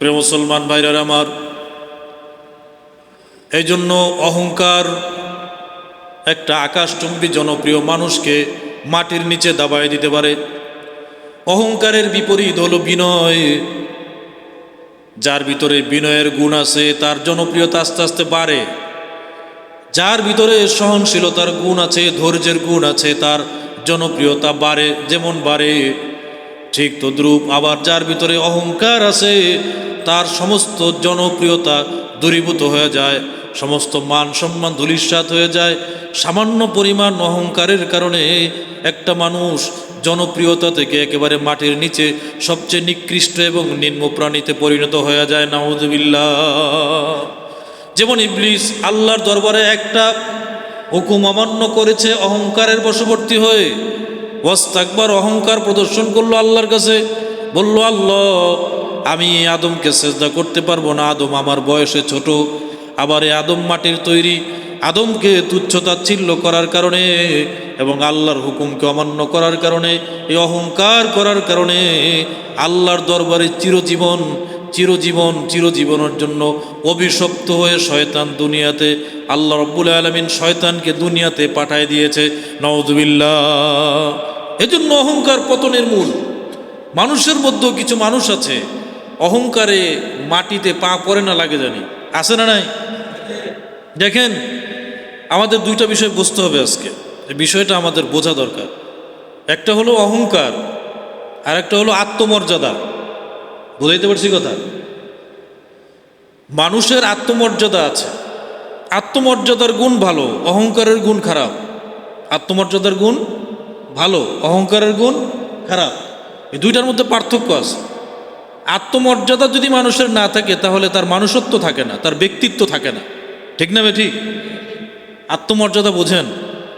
প্রিয় মুসলমান ভাইরার আমার এই জন্য অহংকার একটা আকাশচুম্বী জনপ্রিয় মানুষকে মাটির নিচে দাবায় দিতে পারে। অহংকারের বিপরীত হলো বিনয়। যার ভিতরে বিনয়ের গুণ আছে, তার জনপ্রিয়তা আস্তে আস্তে বাড়ে। যার ভিতরে সহনশীলতার গুণ আছে, ধৈর্যের গুণ আছে, তার জনপ্রিয়তা বাড়ে, যেমন বাড়ে ঠিক তদ্রূপ আবার যার ভিতরে অহংকার আছে, তার সমস্ত জনপ্রিয়তা দূরীভূত হয়ে যায়, সমস্ত মান সম্মান ধুলিস্বাত হয়ে যায়। সামান্য পরিমাণ অহংকারের কারণে একটা মানুষ জনপ্রিয়তা থেকে একেবারে মাটির নিচে সবচেয়ে নিকৃষ্ট এবং নিম্ন প্রাণীতে পরিণত হয়ে যায়। নাউজুবিল্লাহ। যেমন ইবলিস আল্লাহর দরবারে একটা হুকুম অমান্য করেছে অহংকারের বশবর্তী হয়ে। ওয়াস্তাকবার অহংকার প্রদর্শন করল আল্লাহর কাছে। বলল, আল্লাহ, আমি আদমকে সেজদা করতে পারব না। আদম আমার বয়সে ছোট। আবার এই আদম মাটির তৈরি। আদমকে তুচ্ছতাচ্ছিল্য করার কারণে এবং আল্লাহর হুকুমকে অমান্য করার কারণে, এই অহংকার করার কারণে আল্লাহর দরবারে চিরজীবন চিরজীবন, চিরজীবনের জন্য অভিশপ্ত হয়ে শয়তান দুনিয়াতে, আল্লাহ রব্বুল আলমিন শয়তানকে দুনিয়াতে পাঠায় দিয়েছে। নওজুবিল্লাহ এজন্য অহংকার পতনের মূল। মানুষের মধ্যেও কিছু মানুষ আছে, অহংকারে মাটিতে পা পড়ে না লাগে জানি। আছে না নাই? দেখেন, আমাদের দুইটা বিষয় বুঝতে হবে আজকে। বিষয়টা আমাদের বোঝা দরকার। একটা হলো অহংকার আর একটা হলো আত্মমর্যাদা। বুঝাইতে পারছি কথা? মানুষের আত্মমর্যাদা আছে। আত্মমর্যাদার গুণ ভালো, অহংকারের গুণ খারাপ। আত্মমর্যাদার গুণ ভালো, অহংকারের গুণ খারাপ। এই দুইটার মধ্যে পার্থক্য আছে। আত্মমর্যাদা যদি মানুষের না থাকে, তাহলে তার মানুষত্ব থাকে না, তার ব্যক্তিত্ব থাকে না। ঠিক না ঠিক আত্মমর্যাদা বোঝেন।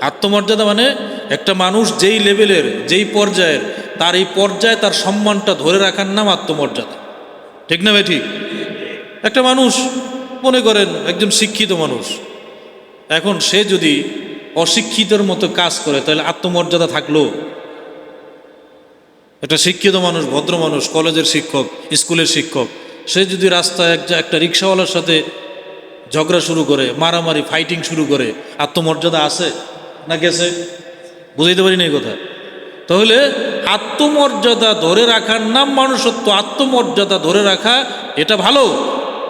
আত্মমর্যাদা মানে একটা মানুষ যেই লেভেলের, যেই পর্যায়ের, তার এই পর্যায়ে তার সম্মানটা ধরে রাখার নাম আত্মমর্যাদা। ঠিক না ঠিক একটা মানুষ, মনে করেন, একজন শিক্ষিত মানুষ। এখন সে যদি অশিক্ষিতের মতো কাজ করে, তাহলে আত্মমর্যাদা থাকল। একটা শিক্ষিত মানুষ, ভদ্র মানুষ, কলেজের শিক্ষক, স্কুলের শিক্ষক, সে যদি রাস্তায় একটা একটা রিক্সাওয়ালার সাথে ঝগড়া শুরু করে, মারামারি ফাইটিং শুরু করে, আত্মমর্যাদা আছে না গেছে? বুঝাইতে পারি না এই কথা। তাহলে আত্মমর্যাদা ধরে রাখার নাম মানুষত্ব, আত্মমর্যাদা ধরে রাখা, এটা ভালো।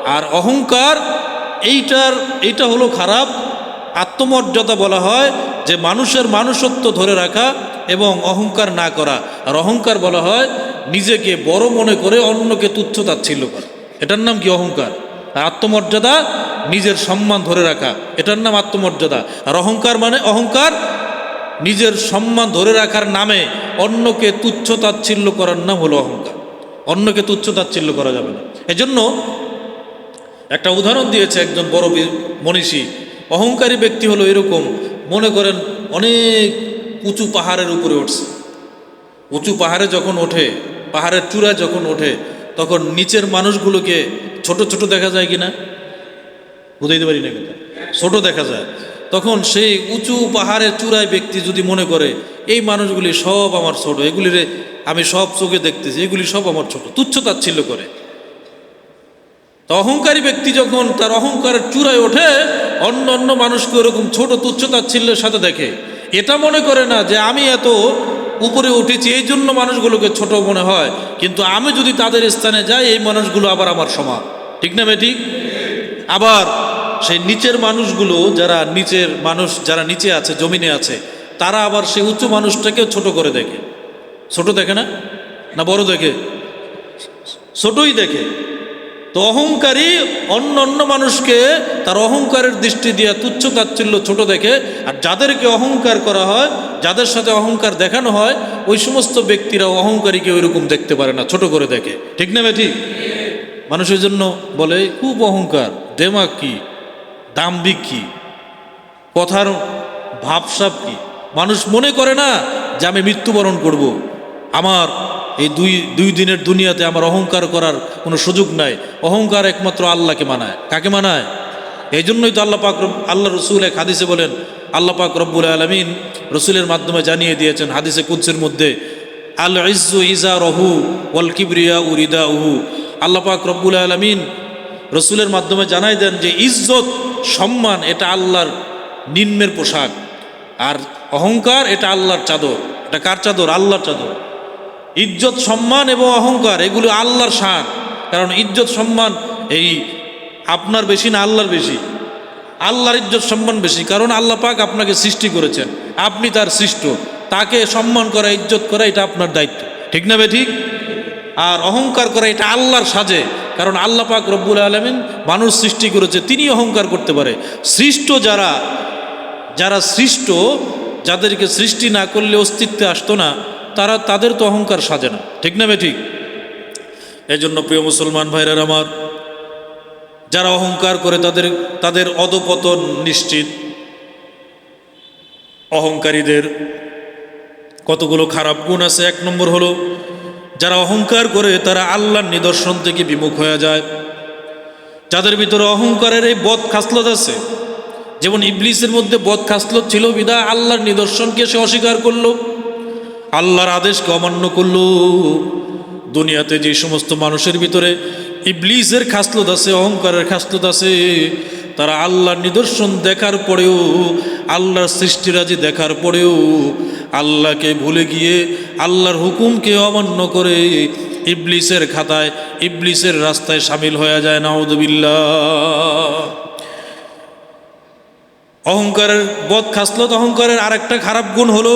আর অহংকার, এইটার এইটা হলো খারাপ। আত্মমর্যাদা বলা হয় যে মানুষের মানুষত্ব ধরে রাখা এবং অহংকার না করা। আর অহংকার বলা হয় নিজেকে বড় মনে করে অন্যকে তুচ্ছ তাচ্ছিল্য করা। এটার নাম কি অহংকার? আর আত্মমর্যাদা নিজের সম্মান ধরে রাখা। এটার নাম আত্মমর্যাদা। আর অহংকার মানে অহংকার নিজের সম্মান ধরে রাখার নামে অন্যকে তুচ্ছ তাচ্ছিল্য করার নাম হলো অহংকার। অন্যকে তুচ্ছ তাচ্ছিল্য করা যাবে না। এজন্য একটা উদাহরণ দিয়েছে একজন বড় মনীষী অহংকারী ব্যক্তি হলো এরকম, মনে করেন অনেক উঁচু পাহাড়ের উপরে উঠছে। উঁচু পাহাড়ে যখন ওঠে, পাহাড়ের চূড়ায় যখন ওঠে, তখন নিচের মানুষগুলোকে ছোট ছোট দেখা যায় কি কিনা? বুঝাইতে পারি না কিন্তু। ছোট দেখা যায়। তখন সেই উঁচু পাহাড়ের চূড়ায় ব্যক্তি যদি মনে করে, এই মানুষগুলি সব আমার ছোট, এগুলিরে আমি সব চোখে দেখতেছি, এগুলি সব আমার ছোট, তুচ্ছ তাচ্ছিল্য করে। তো অহংকারী ব্যক্তি যখন তার অহংকারের চূড়ায় ওঠে, অন্য অন্য মানুষকে ওরকম ছোট তুচ্ছ তাচ্ছিল্যের সাথে দেখে। এটা মনে করে না যে আমি এত উপরে উঠেছি, এই জন্য মানুষগুলোকে ছোট মনে হয়। কিন্তু আমি যদি তাদের স্থানে যাই, এই মানুষগুলো আবার আমার সমান। ঠিক না ঠিক আবার সেই নিচের মানুষগুলো যারা নিচের মানুষ, যারা নিচে আছে, জমিনে আছে, তারা আবার সেই উচ্চ মানুষটাকে ছোট করে দেখে। ছোট দেখে না? না বড় দেখে? ছোটই দেখে। তো অহংকারী অন্য অন্য মানুষকে তার অহংকারের দৃষ্টি দিয়ে তুচ্ছ তাচ্ছিল্য ছোট দেখে, আর যাদেরকে অহংকার করা হয়, যাদের সাথে অহংকার দেখানো হয়, ওই সমস্ত ব্যক্তিরা অহংকারীকে ওইরকম দেখতে পারে না, ছোট করে দেখে। ঠিক না ঠিক মানুষের জন্য বলে, খুব অহংকার দেমাগ কি? দাম্বিক কি? কথার ভাবসাব কি? মানুষ মনে করে না যে আমি মৃত্যুবরণ করব। আমার এই দুই দুই দিনের দুনিয়াতে আমার অহংকার করার কোনো সুযোগ নাই। অহংকার একমাত্র আল্লাহকে মানায়। কাকে মানায়? এই জন্যই তো আল্লাহ পাক আল্লাহ রসুল এক হাদিসে বলেন, আল্লাহ পাক রব্বুল আলমিন রসুলের মাধ্যমে জানিয়ে দিয়েছেন হাদিসে কুৎসের মধ্যে আল ইজ্জু ইজা রহু ওয়াল কিবরিয়া উরিদা উহু আল্লাহ পাক রব্বুল আলমিন রসুলের মাধ্যমে জানাই দেন যে, ইজ্জত, সম্মান এটা আল্লাহর নিম্নের পোশাক। আর অহংকার এটা আল্লাহর চাদর। এটা কার চাদর? আল্লাহর চাদর। ইজ্জত, সম্মান এবং অহংকার, এগুলো আল্লাহর শান কারণ ইজ্জত, সম্মান এই আপনার বেশি না আল্লাহর বেশি। আল্লাহর ইজ্জত, সম্মান বেশি। কারণ আল্লাহ পাক আপনাকে সৃষ্টি করেছেন। আপনি তার সৃষ্ট। তাকে সম্মান করা, ইজ্জত করা, এটা আপনার দায়িত্ব। ঠিক না বে ঠিক? আর অহংকার করা, এটা আল্লাহর সাজে। কারণ আল্লাহ পাক রব্বুল আলমিন মানুষ সৃষ্টি করেছে, তিনি অহংকার করতে পারে। সৃষ্ট যারা যারা সৃষ্ট, যাদেরকে সৃষ্টি না করলে অস্তিত্বে আসতো না। তারা তাদের তো অহংকার সাজে না। ঠিক না বে ঠিক? এই জন্য প্রিয় মুসলমান ভাইরার আমার, যারা অহংকার করে তাদের তাদের অধপতন নিশ্চিত। অহংকারীদের কতগুলো খারাপ গুণ আছে, এক নম্বর হলো, যারা অহংকার করে তারা আল্লাহর নিদর্শন থেকে বিমুখ হয়ে যায়। যাদের ভিতরে অহংকারের এই বদ খাসলত আছে, যেমন ইবলিসের মধ্যে বদ খাসলত ছিল বিদা আল্লাহর নিদর্শনকে সে অস্বীকার করল। আল্লাহর আদেশকে অমান্য করল। দুনিয়াতে যে সমস্ত মানুষের ভিতরে ইবলিসের খাসলত আছে, অহংকারের খাসলত আছে, তারা আল্লাহর নিদর্শন দেখার পরেও, আল্লাহর সৃষ্টিরাজি দেখার পরেও আল্লাহকে ভুলে গিয়ে, আল্লাহর হুকুমকে অমান্য করে ইবলিসের খাতায়, ইবলিসের রাস্তায় সামিল হয়ে যায় নাউদুবিল্লাহ অহংকারের বদ খাসলত, অহংকারের আরেকটা খারাপ গুণ হলো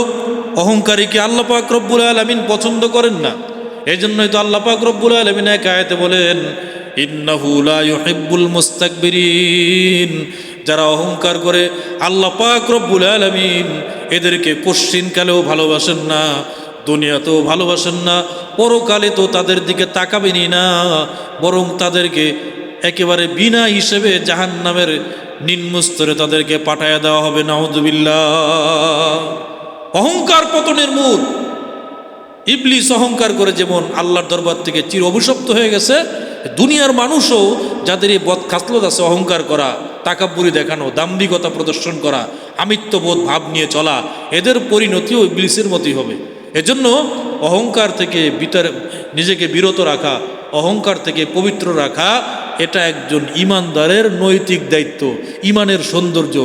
অহংকারীকে আল্লাহ পাক রব্বুল আলমিন পছন্দ করেন না। এই জন্যই তো আল্লাহ পাক রব্বুল আলমিন এক আয়াতে বলেন, ইন্নাহু লা ইউহিব্বুল মুস্তাকবিরিন। যারা অহংকার করে, আল্লাহ পাক রব্বুল আলমিন এদেরকে কালেও ভালোবাসেন না, দুনিয়াতেও ভালোবাসেন না, পরকালে তো তাদের দিকে তাকাবেনই না, বরং তাদেরকে একেবারে বিনা হিসেবে জাহান নামের নিম্নস্তরে তাদেরকে পাঠাইয়া দেওয়া হবে। নাউদুবিল্লাহ অহংকার পতনের মূল ইবলিস অহংকার করে যেমন আল্লাহর দরবার থেকে চির অভিশপ্ত হয়ে গেছে, দুনিয়ার মানুষও যাদের এই বদ খাসলত আছে অহংকার করা, তাকাব্বুরি দেখানো, দাম্ভিকতা প্রদর্শন করা, আমিত্ববোধ ভাব নিয়ে চলা, এদের পরিণতিও ইবলিসের মতোই হবে। এজন্য অহংকার থেকে বিতর, নিজেকে বিরত রাখা, অহংকার থেকে পবিত্র রাখা, এটা একজন ইমানদারের নৈতিক দায়িত্ব, ইমানের সৌন্দর্য।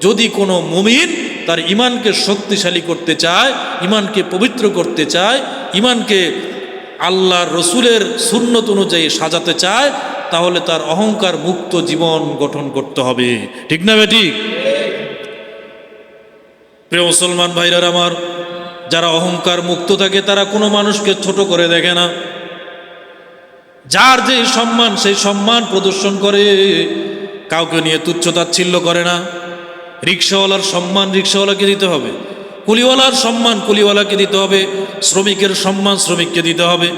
যদি কোনো মুমিন তার ইমানকে শক্তিশালী করতে চায় ইমানকে পবিত্র করতে চায় ইমানকে আল্লাহর রসুলের সুন্নত অনুযায়ী সাজাতে চায়, তাহলে তার অহংকার মুক্ত জীবন গঠন করতে হবে। ঠিক না ঠিক প্রিয় মুসলমান ভাইরার আমার, যারা অহংকার মুক্ত থাকে, তারা কোনো মানুষকে ছোট করে দেখে না। যার যে সম্মান, সেই সম্মান প্রদর্শন করে, কাউকে নিয়ে তুচ্ছতাচ্ছিল্য করে না। রিক্সাওয়ালার সম্মান রিক্সাওয়ালাকে দিতে হবে। কুলিওয়ালার সম্মান কুলিওয়ালাকে দিতে হবে। শ্রমিকের সম্মান শ্রমিককে দিতে হবে।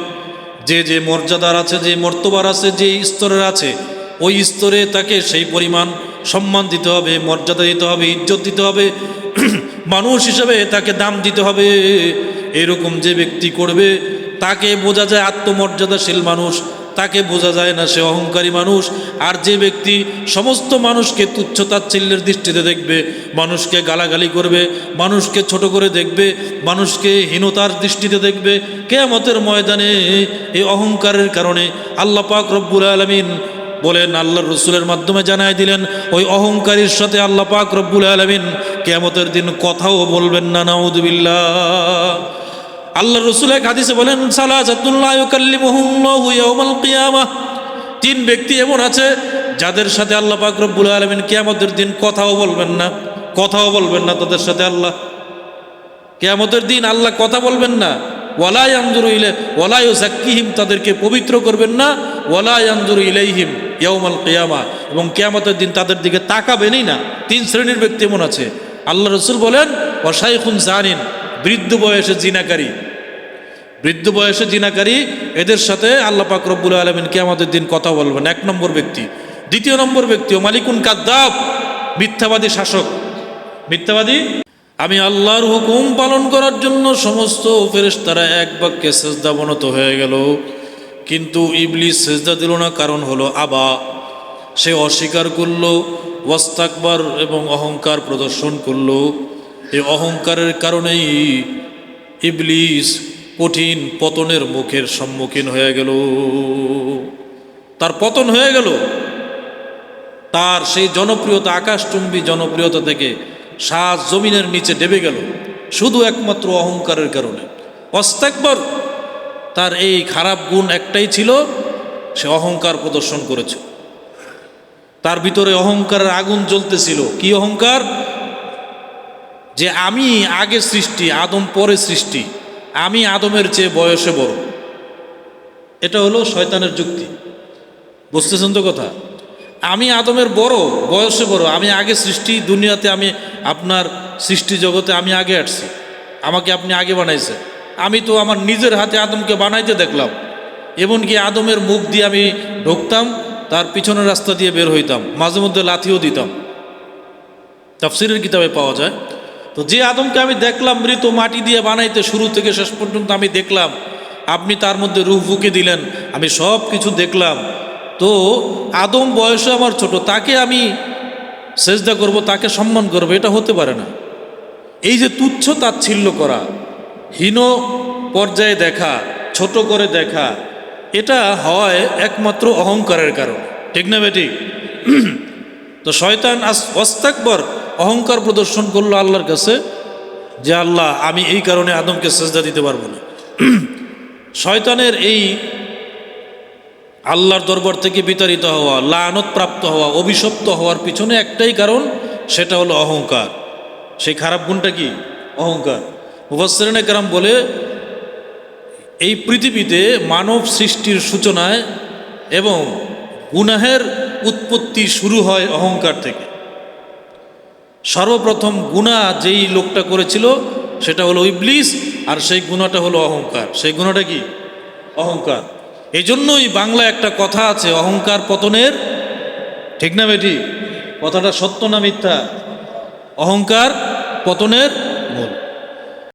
যে যে মর্যাদার আছে, যে মর্তবার আছে, যে স্তরের আছে, ওই স্তরে তাকে সেই পরিমাণ সম্মান দিতে হবে, মর্যাদা দিতে হবে, ইজ্জত দিতে হবে। মানুষ হিসেবে তাকে দাম দিতে হবে। এরকম যে ব্যক্তি করবে, তাকে বোঝা যায় আত্মমর্যাদাশীল মানুষ। তাকে বোঝা যায় না, সে অহংকারী মানুষ। আর যে ব্যক্তি সমস্ত মানুষকে তুচ্ছ তাচ্ছিল্যের দৃষ্টিতে দেখবে, মানুষকে গালাগালি করবে, মানুষকে ছোট করে দেখবে, মানুষকে হীনতার দৃষ্টিতে দেখবে, কেয়ামতের ময়দানে এই অহংকারের কারণে আল্লাহ পাক রব্বুল আলমিন বলেন আল্লাহ রসুলের মাধ্যমে জানাই দিলেন, ওই অহংকারীর সাথে আল্লাহ পাক রব্বুল আলমিন কেয়ামতের দিন কথাও বলবেন না নাউদুবিল্লাহ আল্লাহ রসুল এক হাদিসে বলেন তিন ব্যক্তি এমন আছে যাদের সাথে আল্লাহ পাক আলমিন কেয়ামতের দিন কথাও বলবেন না, কথাও বলবেন না তাদের সাথে আল্লাহ। কেয়ামতের দিন আল্লাহ কথা বলবেন না। ওয়ালাই আন্দুর ইলে ওয়ালাই সাক্কিহিম তাদেরকে পবিত্র করবেন না। ওয়ালাই আন্দুর ইলাইহিম ইয়াউমাল কেয়ামা। এবং কেয়ামতের দিন তাদের দিকে তাকাবেনই না। তিন শ্রেণির ব্যক্তি এমন আছে। আল্লাহ রসুল বলেন ওয়াশাইখুন জানিন। বৃদ্ধ বয়সে জিনাকারী। বৃদ্ধ বয়সে জিনাকারী, এদের সাথে আল্লাহ পাক রব্বুল আলমিনকে আমাদের দিন কথা বলবেন। এক নম্বর ব্যক্তি। দ্বিতীয় নম্বর ব্যক্তি ও মালিকুন কাদ্দাব, মিথ্যাবাদী শাসক। মিথ্যাবাদী? আমি আল্লাহর হুকুম পালন করার জন্য সমস্ত ফেরেশতারা এক বাক্যে সেজদা বনত হয়ে গেল। কিন্তু ইবলিস সেজদা দিল না, কারণ হলো আবা। সে অস্বীকার করল, ওয়াস্তাকবার এবং অহংকার প্রদর্শন করল। এই অহংকারের কারণেই ইবলিস কঠিন পতনের মুখের সম্মুখীন হয়ে গেল। তার পতন হয়ে গেল। তার সেই জনপ্রিয়তা, আকাশচুম্বী জনপ্রিয়তা থেকে সাজ জমিনের নিচে ডেবে গেল। শুধু একমাত্র অহংকারের কারণে। অস্তাকবর তার এই খারাপ গুণ একটাই ছিল, সে অহংকার প্রদর্শন করেছে। তার ভিতরে অহংকারের আগুন জ্বলতেছিল। কি অহংকার? যে আমি আগে সৃষ্টি, আদম পরে সৃষ্টি। আমি আদমের চেয়ে বয়সে বড়। এটা হলো শয়তানের যুক্তি। বুঝতেছেন তো কথা? আমি আদমের বড়, বয়সে বড়। আমি আগে সৃষ্টি, দুনিয়াতে আমি আপনার সৃষ্টি জগতে আমি আগে আসছি। আমাকে আপনি আগে বানাইছেন। আমি তো আমার নিজের হাতে আদমকে বানাইতে দেখলাম। এমনকি আদমের মুখ দিয়ে আমি ঢুকতাম, তার পিছনের রাস্তা দিয়ে বের হইতাম। মাঝে মধ্যে লাথিও দিতাম। তাফসিরের কিতাবে পাওয়া যায়। তো যে আদমকে আমি দেখলাম মৃত মাটি দিয়ে বানাইতে শুরু থেকে শেষ পর্যন্ত আমি দেখলাম, আপনি তার মধ্যে রুহ ফুকে দিলেন, আমি সব কিছু দেখলাম। তো আদম বয়সে আমার ছোট, তাকে আমি সেজদা করব, তাকে সম্মান করব, এটা হতে পারে না। এই যে তুচ্ছ তাচ্ছিল্য করা, হীন পর্যায়ে দেখা, ছোট করে দেখা, এটা হয় একমাত্র অহংকারের কারণ। ঠিক না বেটি? তো শয়তান অস্তাকবর অহংকার প্রদর্শন করল আল্লাহর কাছে যে আল্লাহ, আমি এই কারণে আদমকে সেজদা দিতে পারব না। শয়তানের এই আল্লাহর দরবার থেকে বিতাড়িত হওয়া, লানত প্রাপ্ত হওয়া, অভিশপ্ত হওয়ার পিছনে একটাই কারণ, সেটা হলো অহংকার। সেই খারাপ গুণটা কি? অহংকার। মুফাসরিনে কারাম বলে, এই পৃথিবীতে মানব সৃষ্টির সূচনায় এবং গুনাহের উৎপত্তি শুরু হয় অহংকার থেকে। সর্বপ্রথম গুণা যেই লোকটা করেছিল, সেটা হলো ইবলিস, আর সেই গুণাটা হলো অহংকার। সেই গুণাটা কি? অহংকার। এই জন্যই বাংলা একটা কথা আছে, অহংকার পতনের। ঠিক না বেটি? কথাটা সত্য না মিথ্যা? অহংকার পতনের